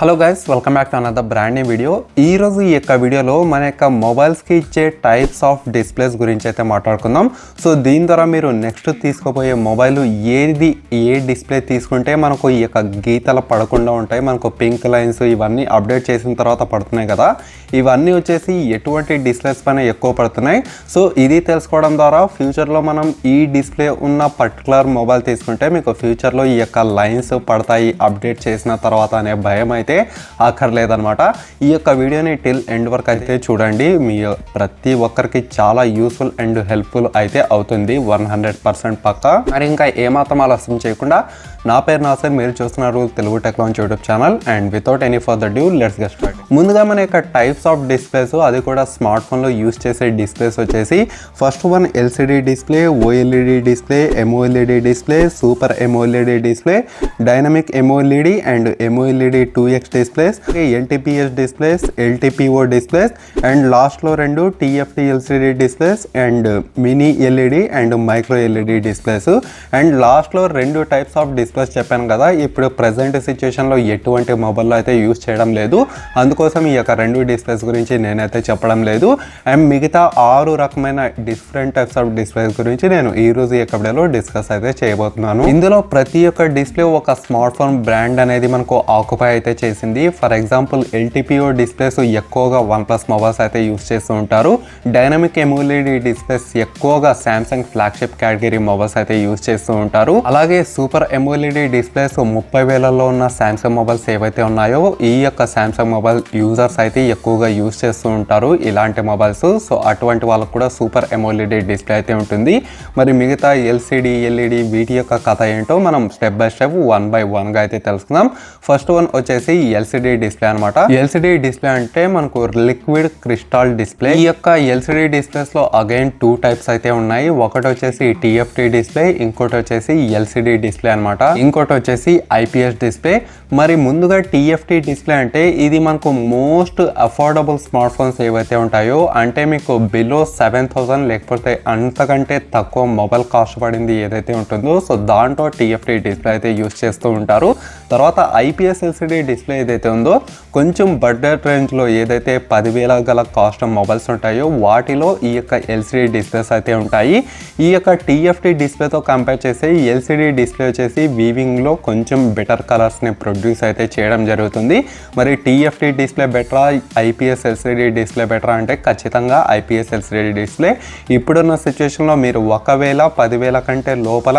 Hello guys welcome back to another brand new video ఈ రోజు ఈ యొక్క వీడియోలో మన యొక్క మొబైల్స్కి ఇచ్చే టైప్స్ ఆఫ్ డిస్ప్లేస్ గురించి అయితే మాట్లాడుకుందాం. సో దీని ద్వారా మీరు నెక్స్ట్ తీసుకోబోయే మొబైల్ ఏది ఏ డిస్ప్లే తీసుకుంటే మనకు ఈ యొక్క గీతలు పడకుండా ఉంటాయి మనకు పింక్ లైన్స్ ఇవన్నీ అప్డేట్ చేసిన తర్వాత పడుతున్నాయి కదా. ఇవన్నీ వచ్చేసి ఎటువంటి డిస్ప్లేస్ పైన ఎక్కువ పడుతున్నాయి. సో ఇది తెలుసుకోవడం ద్వారా ఫ్యూచర్లో మనం ఈ డిస్ప్లే ఉన్న పర్టికులర్ మొబైల్ తీసుకుంటే మీకు ఫ్యూచర్లో ఈ యొక్క లైన్స్ పడతాయి అప్డేట్ చేసిన తర్వాత అనే భయం అయితే అక్కర్లేదనమాట ఈ యొక్క వీడియోని టిల్ ఎండ్ వరకు అయితే చూడండి. మీ ప్రతి ఒక్కరికి చాలా యూస్ఫుల్ అండ్ హెల్ప్ఫుల్ అయితే అవుతుంది. వన్ హండ్రెడ్ పర్సెంట్ పక్క. మరి ఇంకా ఏమాత్రం ఆలస్యం చేయకుండా నా పేరు నాసర్ మీరు చూస్తున్నారు Telugu technology YouTube channel. And without any further due let's get start ముందుగా మన యొక్క టైప్స్ ఆఫ్ డిస్ప్లేస్ అది కూడా స్మార్ట్ ఫోన్లో యూస్ చేసే డిస్ప్లేస్ వచ్చేసి first one LCD display OLED display AMOLED display super AMOLED display dynamic AMOLED and AMOLED two X displays LTPS displays LTPO displays and లాస్ట్లో రెండు TFT LCD displays and mini LED and micro LED displays and లాస్ట్లో రెండు types of display plus చెప్పాను కదా ఇప్పుడు present సిచ్యువేషన్లో ఎటువంటి మొబైల్లో అయితే యూస్ చేయడం లేదు. అందుకోసం ఈ యొక్క రెండు డిస్ప్లేస్ గురించి నేనైతే చెప్పడం లేదు. అండ్ మిగతా ఆరు రకమైన డిఫరెంట్ టైప్స్ ఆఫ్ డిస్ప్లేస్ గురించి నేను ఈ రోజు ఈ యొక్క వీడియోలో డిస్కస్ అయితే చేయబోతున్నాను. ఇందులో ప్రతి ఒక్క డిస్ప్లే ఒక స్మార్ట్ ఫోన్ బ్రాండ్ అనేది మనకు ఆక్యుపై అయితే చేసింది. ఫర్ ఎగ్జాంపుల్ ఎల్టీపీఓ డిస్ప్లేస్ ఎక్కువగా వన్ ప్లస్ మొబైల్స్ అయితే యూస్ చేస్తూ ఉంటారు. డైనమిక్ ఎమ్యూలేడి డిస్ప్లేస్ ఎక్కువగా శాంసంగ్ ఫ్లాగ్షిప్ కేటగిరీ మొబైల్స్ అయితే యూస్ చేస్తూ ఉంటారు. అలాగే సూపర్ ఎమ్యూలిడి డిస్ప్లేస్ ముప్పై వేలలో ఉన్న శాంసంగ్ మొబైల్స్ ఏవైతే ఉన్నాయో ఈ యొక్క సామ్సంగ్ మొబైల్ యూజర్స్ అయితే ఎక్కువగా యూజ్ చేస్తూ ఉంటారు ఇలాంటి మొబైల్స్ సో అటువంటి వాళ్ళకు కూడా సూపర్ ఎమోలిడి డిస్ప్లే అయితే ఉంటుంది. మరి మిగతా ఎల్సిడి ఎల్ఈడి వీటి యొక్క కథ ఏంటో మనం step by step one by వన్గా అయితే తెలుసుకుందాం. ఫస్ట్ వన్ వచ్చేసి ఎల్సిడి డిస్ప్లే అనమాట ఎల్సిడి డిస్ప్లే అంటే మనకు లిక్విడ్ క్రిస్టాల్ డిస్ప్లే ఈ యొక్క ఎల్సిడి డిస్ప్లేస్లో అగైన్ టూ టైప్స్ అయితే ఉన్నాయి. ఒకటి వచ్చేసి టీఎఫ్టీ డిస్ప్లే ఇంకోటి వచ్చేసి ఎల్సిడి డిస్ప్లే అనమాట ఇంకోటి వచ్చేసి ఐపీఎస్ డిస్ప్లే. మరి ముందుగా టీఎఫ్టీ డిస్ప్లే అంటే ఇది మనకు మోస్ట్ అఫోర్డబుల్ స్మార్ట్ ఫోన్స్ ఏవైతే ఉంటాయో అంటే మీకు బిలో సెవెన్ థౌసండ్ లేకపోతే అంతకంటే తక్కువ మొబైల్ కాస్ట్ పడింది ఏదైతే ఉంటుందో సో దాంట్లో టీఎఫ్టీ డిస్ప్లే అయితే యూస్ చేస్తూ ఉంటారు. తర్వాత ఐపీఎస్ ఎల్సిడి డిస్ప్లే ఏదైతే ఉందో కొంచెం బడ్జెట్ రేంజ్లో ఏదైతే పదివేల గల కాస్ట్ మొబైల్స్ ఉంటాయో వాటిలో ఈ యొక్క ఎల్సిడి డిస్ప్లేస్ అయితే ఉంటాయి. ఈ యొక్క టీఎఫ్టీ డిస్ప్లేతో కంపేర్ చేస్తే ఎల్సిడి డిస్ప్లే వచ్చేసి వీవింగ్లో కొంచెం బెటర్ కలర్స్ని ప్రొడ్యూస్ అయితే చేయడం జరుగుతుంది. మరి టీఎఫ్టీ డిస్ప్లే బెటరా ఐపీఎస్ ఎల్సిడి డిస్ప్లే బెటరా అంటే ఖచ్చితంగా ఐపీఎస్ ఎల్సిడి డిస్ప్లే ఇప్పుడున్న సిచ్యువేషన్లో మీరు ఒకవేళ పదివేల కంటే లోపల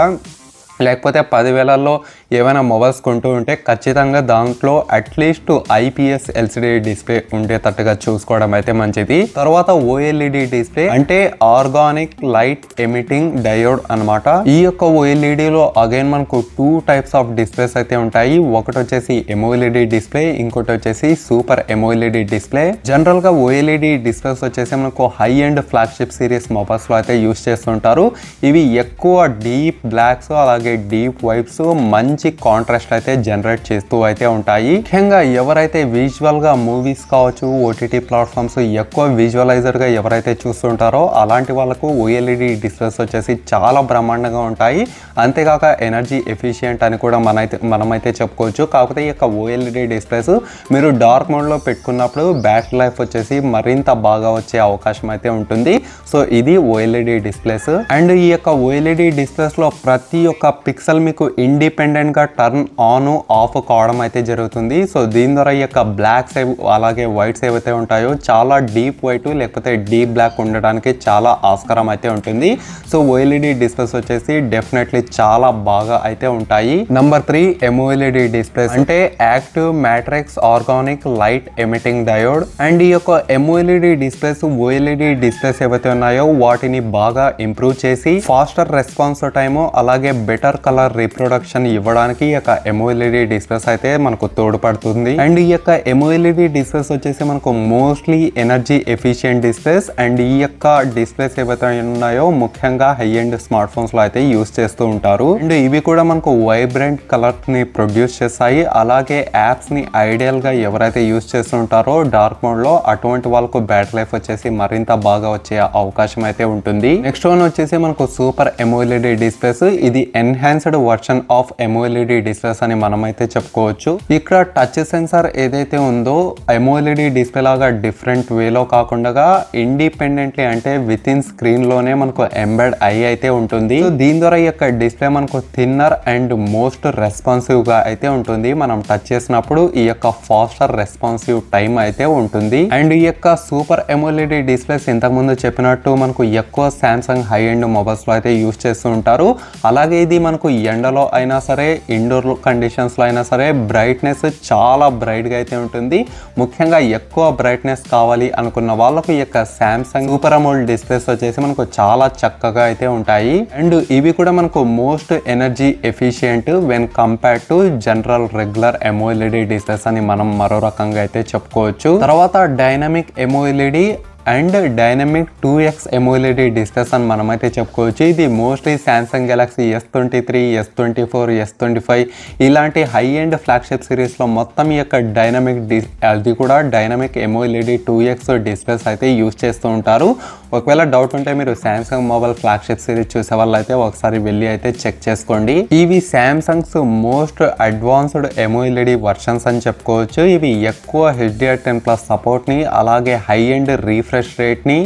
లేకపోతే పదివేలలో ఏమైనా మొబైల్స్ కొంటూ ఉంటే ఖచ్చితంగా దాంట్లో అట్లీస్ట్ ఐపీఎస్ ఎల్సిడి డిస్ప్లే ఉండేటట్టుగా చూసుకోవడం అయితే మంచిది. తర్వాత ఓఎల్ఈడి డిస్ప్లే అంటే ఆర్గానిక్ లైట్ ఎమిటింగ్ డయోడ్ అన్నమాట. ఈ యొక్క ఓఎల్ఈడి లో అగైన్ మనకు టూ టైప్స్ ఆఫ్ డిస్ప్లేస్ అయితే ఉంటాయి. ఒకటి వచ్చేసి ఎమోఎల్ఈడి డిస్ప్లే ఇంకోటి వచ్చేసి సూపర్ ఎమోఎల్ఈడి డిస్ప్లే. జనరల్గా ఓఎల్ఈడి డిస్ప్లేస్ వచ్చేసి మనకు హై అండ్ ఫ్లాగ్షిప్ సిరీస్ మొబైల్స్లో అయితే యూస్ చేస్తుంటారు. ఇవి ఎక్కువ డీప్ బ్లాక్స్ అలాగే డీప్ వైప్స్ మంచి కాంట్రాస్ట్ అయితే జనరేట్ చేస్తూ అయితే ఉంటాయి. ముఖ్యంగా ఎవరైతే విజువల్గా మూవీస్ కావచ్చు ఓటీటీ ప్లాట్ఫామ్స్ ఎక్కువ విజువలైజర్గా ఎవరైతే చూస్తుంటారో అలాంటి వాళ్ళకు ఓఎల్ఈడి డిస్ప్లేస్ వచ్చేసి చాలా బ్రహ్మాండంగా ఉంటాయి. అంతేకాక ఎనర్జీ ఎఫిషియంట్ అని కూడా మనైతే మనమైతే చెప్పుకోవచ్చు. కాకపోతే ఈ యొక్క ఓఎల్ఈడి డిస్ప్లేస్ మీరు డార్క్ మోడ్లో పెట్టుకున్నప్పుడు బ్యాటరీ లైఫ్ వచ్చేసి మరింత బాగా వచ్చే అవకాశం అయితే ఉంటుంది. సో ఇది ఓఎల్ఈడి డిస్ప్లేస్ అండ్ ఈ యొక్క ఓఎల్ఈడి డిస్ప్లేస్లో ప్రతి ఒక్క పిక్సెల్ మీకు ఇండిపెండెంట్ గా టర్న్ ఆన్ ఆఫ్ కావడం అయితే జరుగుతుంది. సో దీని ద్వారా ఈ యొక్క బ్లాక్స్ అలాగే వైట్స్ ఏవైతే ఉంటాయో చాలా డీప్ వైట్ లేకపోతే డీప్ బ్లాక్ ఉండడానికి చాలా ఆస్కారం అయితే ఉంటుంది. సో ఓఎల్ఈడి డిస్ప్లేస్ వచ్చేసి డెఫినెట్లీ చాలా బాగా అయితే ఉంటాయి. నంబర్ త్రీ ఎంఓఎల్ఈడి డిస్ప్లేస్ అంటే active matrix organic light emitting diode. And ఈ యొక్క ఎంఓఎల్ఈడి డిస్ప్లేస్ ఓఎల్ఈడి డిస్ప్లేస్ ఏవైతే ఉన్నాయో వాటిని బాగా ఇంప్రూవ్ చేసి ఫాస్టర్ రెస్పాన్స్ టైము అలాగే బెటర్ కలర్ రీప్రొడక్షన్ ఇవ్వడానికి ఈ యొక్క ఎమోఎల్ఈడి డిస్ప్లేస్ అయితే మనకు తోడ్పడుతుంది. అండ్ ఈ యొక్క ఎమోఎల్ఈడి డిస్ప్లేస్ వచ్చేసి మనకు mostly energy efficient displays. And ఈ యొక్క డిస్ప్లేస్ ఏవైతే ఉన్నాయో ముఖ్యంగా హై అండ్ స్మార్ట్ ఫోన్స్లో అయితే యూస్ చేస్తూ ఉంటారు. అండ్ ఇవి కూడా మనకు వైబ్రెంట్ కలర్స్ని ప్రొడ్యూస్ చేస్తాయి. అలాగే యాప్స్ని ఐడియల్గా ఎవరైతే యూస్ చేస్తుంటారో డార్క్ మోడ్లో అటువంటి వాళ్ళకు బ్యాటరీ లైఫ్ వచ్చేసి మరింత బాగా వచ్చే అవకాశం అయితే ఉంటుంది. నెక్స్ట్ వన్ వచ్చేసి మనకు సూపర్ ఎమోఎల్ఈడి డిస్ప్లేస్. ఇది enhanced version of AMOLED displays అని మనం అయితే చెప్పుకోవచ్చు. ఇక్కడ టచ్ సెన్సార్ ఏదైతే ఉందో ఎమోఎల్ఈడి డిస్ప్లే లాగా డిఫరెంట్ వేలో కాకుండా ఇండిపెండెంట్లీ అంటే విత్ ఇన్ స్క్రీన్లోనే మనకు ఎంబెడ్ ఐ అయితే ఉంటుంది. దీని ద్వారా ఈ యొక్క డిస్ప్లే మనకు థిన్నర్ అండ్ మోస్ట్ రెస్పాన్సివ్గా అయితే ఉంటుంది. మనం టచ్ చేసినప్పుడు ఈ యొక్క ఫాస్టర్ రెస్పాన్సివ్ టైం అయితే ఉంటుంది. అండ్ ఈ యొక్క సూపర్ ఎమోలిడి డిస్ప్లేస్ ఇంతకు ముందు చెప్పినట్టు మనకు ఎక్కువ సామ్సంగ్ హై ఎండ్ మొబైల్స్లో అయితే యూస్ చేస్తూ ఉంటారు. అలాగే ఇది మనకు ఎండలో అయినా సరే ఇండోర్ కండిషన్స్లో అయినా సరే బ్రైట్నెస్ చాలా బ్రైట్గా అయితే ఉంటుంది. ముఖ్యంగా ఎక్కువ బ్రైట్నెస్ కావాలి అనుకున్న వాళ్ళకు ఈ యొక్క శాంసంగ్ సూపర్ డిస్ప్లేస్ వచ్చేసి మనకు చాలా చక్కగా అయితే ఉంటాయి. అండ్ ఇవి కూడా మనకు most energy efficient when compared to general regular AMOLED displays అని మనం మరో రకంగా అయితే చెప్పుకోవచ్చు. తర్వాత dynamic AMOLED and dynamic two X AMOLED displays అని మనమైతే చెప్పుకోవచ్చు. ఇది mostly Samsung Galaxy S twenty three S twenty four S twenty five ఇలాంటి హై ఎండ్ ఫ్లాగ్షిప్ సిరీస్లో మొత్తం ఈ యొక్క డైనమిక్ డి అది కూడా dynamic AMOLED two X displays అయితే యూస్ చేస్తూ ఉంటారు. ఒకవేళ డౌట్ ఉంటే మీరు శాంసంగ్ మొబైల్ ఫ్లాగ్షిప్ సిరీస్ చూసే వాళ్ళు అయితే ఒకసారి వెళ్ళి అయితే చెక్ చేసుకోండి. ఇవి Samsung's most advanced AMOLED versions అని చెప్పుకోవచ్చు. ఇవి ఎక్కువ హెచ్డిఆర్ టెన్ ప్లస్ సపోర్ట్ని అలాగే హై అండ్ రీఫ్రెష్ రేట్ని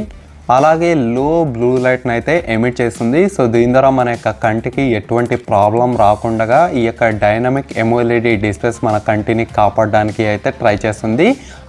అలాగే లో బ్లూ లైట్ని అయితే ఎమిట్ చేస్తుంది. సో దీని ద్వారా మన యొక్క కంటికి ఎటువంటి ప్రాబ్లం రాకుండా ఈ యొక్క డైనమిక్ ఎమోఎల్ఈడి డిస్ప్లేస్ మన కంటిని కాపాడడానికి అయితే ట్రై చేస్తుంది.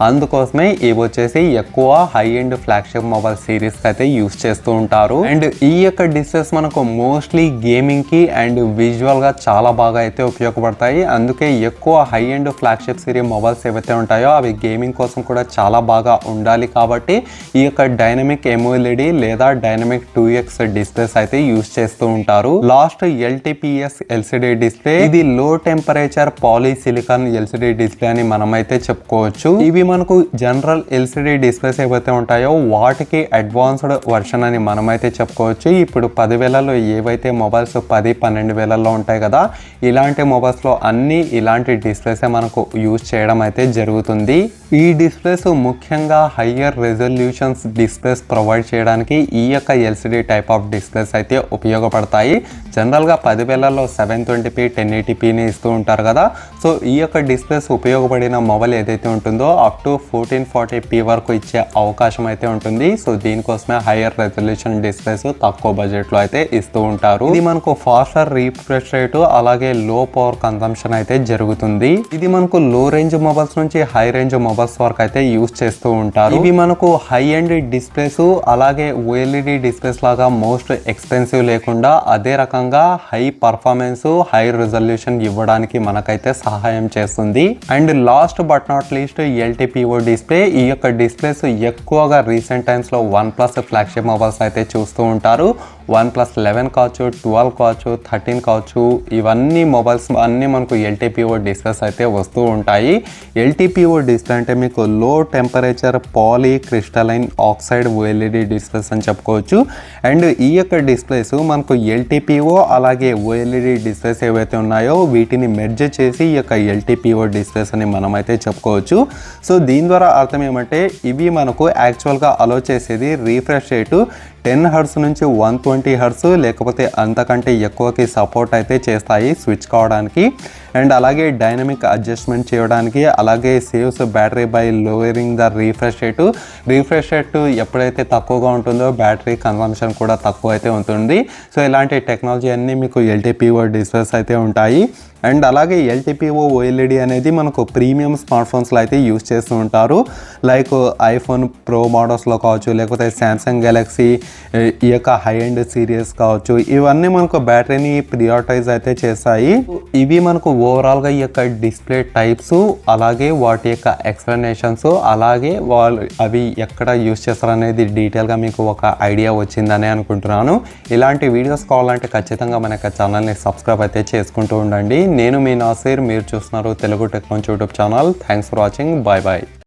అందుకోసమే ఇవి వచ్చేసి ఎక్కువ high end flagship mobile series అయితే యూస్ చేస్తూ ఉంటారు. అండ్ ఈ యొక్క డిస్ప్లేస్ మనకు మోస్ట్లీ గేమింగ్కి అండ్ విజువల్గా చాలా బాగా అయితే ఉపయోగపడతాయి. అందుకే ఎక్కువ high end flagship series mobiles ఏవైతే ఉంటాయో అవి గేమింగ్ కోసం కూడా చాలా బాగా ఉండాలి కాబట్టి ఈ యొక్క డైనమిక్ ఎమోఎల్ఈడి లేదా డైనమిక్ టూ ఎక్స్ డిస్ప్లేస్ అయితే యూస్ చేస్తూ ఉంటారు. లాస్ట్ ఎల్టీపీఎస్ ఎల్సిడి డిస్ప్లే ఇది లో టెంపరేచర్ పాలిసిలికాన్ ఎల్సిడి డిస్ప్లే అని మనమైతే చెప్పుకోవచ్చు. ఇవి మనకు జనరల్ ఎల్సిడి డిస్ప్లేస్ ఏవైతే ఉంటాయో వాటికి అడ్వాన్స్డ్ వర్షన్ అని మనమైతే చెప్పుకోవచ్చు. ఇప్పుడు పదివేలలో ఏవైతే మొబైల్స్ పది పన్నెండు వేలల్లో ఉంటాయి కదా ఇలాంటి మొబైల్స్లో అన్ని ఇలాంటి డిస్ప్లేసే మనకు యూజ్ చేయడం అయితే జరుగుతుంది. ఈ డిస్ప్లేస్ ముఖ్యంగా హయ్యర్ రెజల్యూషన్స్ డిస్ప్లేస్ ప్రొవైడ్ చేయడానికి ఈ యొక్క ఎల్సిడి టైప్ ఆఫ్ డిస్ప్లేస్ అయితే ఉపయోగపడతాయి. జనరల్గా పదివేలలో సెవెన్ ట్వంటీపీ టెన్ ఎయిటీపీని ఇస్తూ ఉంటారు కదా. సో ఈ యొక్క డిస్ప్లేస్ ఉపయోగపడిన మొబైల్ ఏదైతే ఉంటుందో up to fourteen forty P వరకు ఇచ్చే అవకాశం అయితే ఉంటుంది. సో దీనికోసమే హయ్యర్ రెజల్యూషన్ డిస్ప్లేస్ తక్కువ బడ్జెట్లో అయితే ఇస్తూ ఉంటారు. ఇది మనకు ఫాస్టర్ రీఫ్రెష్ రేటు అలాగే లో పవర్ కన్సంప్షన్ అయితే జరుగుతుంది. ఇది మనకు లో రేంజ్ మొబైల్స్ నుంచి హై రేంజ్ మొబైల్స్ వరకు అయితే యూస్ చేస్తూ ఉంటారు. ఇవి మనకు హై అండ్ డిస్ప్లేస్ అలాగే ఓఎల్ఈడి డిస్ప్లేస్ లాగా మోస్ట్ ఎక్స్పెన్సివ్ లేకుండా అదే రకంగా హై పర్ఫార్మెన్స్ హై రిజల్యూషన్ ఇవ్వడానికి మనకైతే సహాయం చేస్తుంది. And last but not least LTPO display. ఈ యొక్క డిస్ప్లేస్ ఎక్కువగా రీసెంట్ టైమ్స్లో వన్ ప్లస్ ఫ్లాగ్షిప్ మొబైల్స్ అయితే చూస్తూ ఉంటారు. వన్ ప్లస్ లెవెన్ కావచ్చు ట్వెల్వ్ కావచ్చు థర్టీన్ కావచ్చు ఇవన్నీ మొబైల్స్ అన్నీ మనకు ఎల్టీపీఓ డిస్ప్లేస్ అయితే వస్తూ ఉంటాయి. ఎల్టీపీఓ డిస్ప్లే అంటే మీకు low temperature poly crystalline oxide OLED displays అని చెప్పుకోవచ్చు. అండ్ ఈ యొక్క డిస్ప్లేస్ మనకు ఎల్టీపీఓ అలాగే ఓఎల్ఈడి డిస్ప్లేస్ ఏవైతే ఉన్నాయో వీటిని మెర్జ్ చేసి ఈ యొక్క ఎల్టీపీఓ డిస్ప్లేస్ అని మనమైతే చెప్పుకోవచ్చు. సో దీని ద్వారా అర్థం ఏమంటే ఇవి మనకు యాక్చువల్గా అలో చేసేది రీఫ్రెష్ రేటు టెన్ హర్స్ నుంచి వన్ ట్వంటీ ట్వంటీ హర్స్ లేకపోతే అంతకంటే ఎక్కువకి సపోర్ట్ అయితే చేస్తాయి స్విచ్ కావడానికి. అండ్ అలాగే డైనమిక్ అడ్జస్ట్మెంట్ చేయడానికి అలాగే saves battery by lowering the refresh rate. Refresh rate ఎప్పుడైతే తక్కువగా ఉంటుందో బ్యాటరీ కన్సంప్షన్ కూడా తక్కువ అయితే ఉంటుంది. సో ఇలాంటి టెక్నాలజీ అన్నీ మీకు ఎల్టీపీఓ డిస్ప్లేస్ అయితే ఉంటాయి. అండ్ అలాగే ఎల్టీపీఓ ఓఎల్ఈడి అనేది మనకు ప్రీమియం స్మార్ట్ ఫోన్స్లో అయితే యూస్ చేస్తూ ఉంటారు. లైక్ ఐఫోన్ ప్రో మోడల్స్లో కావచ్చు లేకపోతే శాంసంగ్ గెలాక్సీ ఈ యొక్క హై ఎండ్ సిరీస్ కావచ్చు ఇవన్నీ మనకు బ్యాటరీని ప్రియారిటైజ్ అయితే చేస్తాయి. ఇవి మనకు ఓవరాల్గా ఈ యొక్క డిస్ప్లే టైప్స్ అలాగే వాటి యొక్క ఎక్స్ప్లెనేషన్స్ అలాగే వాళ్ళు అవి ఎక్కడ యూస్ చేస్తారనేది డీటెయిల్గా మీకు ఒక ఐడియా వచ్చిందని అనుకుంటున్నాను. ఇలాంటి వీడియోస్ కావాలంటే ఖచ్చితంగా మన యొక్క ఛానల్ని సబ్స్క్రైబ్ అయితే చేసుకుంటూ ఉండండి. నేను మీ నాసీర్ మీరు చూస్తున్నారు Telugu technology YouTube channel. Thanks for watching bye bye